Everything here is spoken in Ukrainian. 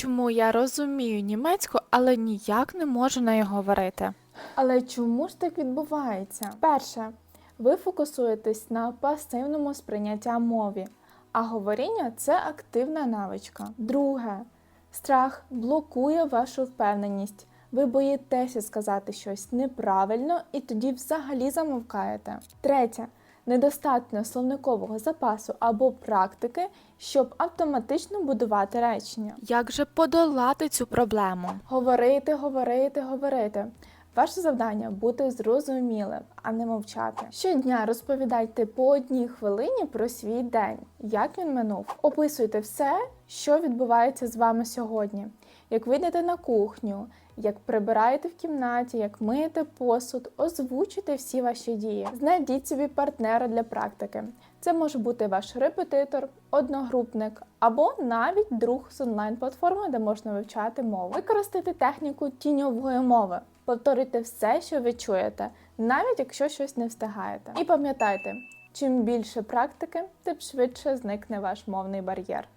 Чому я розумію німецьку, але ніяк не можу нею говорити? Але чому ж так відбувається? Перше, ви фокусуєтесь на пасивному сприйняття мові, а говоріння це активна навичка. Друге, страх блокує вашу впевненість. Ви боїтеся сказати щось неправильно і тоді взагалі замовкаєте. Третє. Недостатньо словникового запасу або практики, щоб автоматично будувати речення. Як же подолати цю проблему? Говорити, говорити, говорити. Ваше завдання бути зрозумілим, а не мовчати. Щодня розповідайте по одній хвилині про свій день, як він минув. Описуйте все, що відбувається з вами сьогодні. Як ви йдете на кухню, як прибираєте в кімнаті, як миєте посуд, озвучуйте всі ваші дії. Знайдіть собі партнера для практики. Це може бути ваш репетитор, одногрупник або навіть друг з онлайн-платформи, де можна вивчати мову. Використайте техніку тіньової мови. Повторюйте все, що ви чуєте, навіть якщо щось не встигаєте. І пам'ятайте, чим більше практики, тим швидше зникне ваш мовний бар'єр.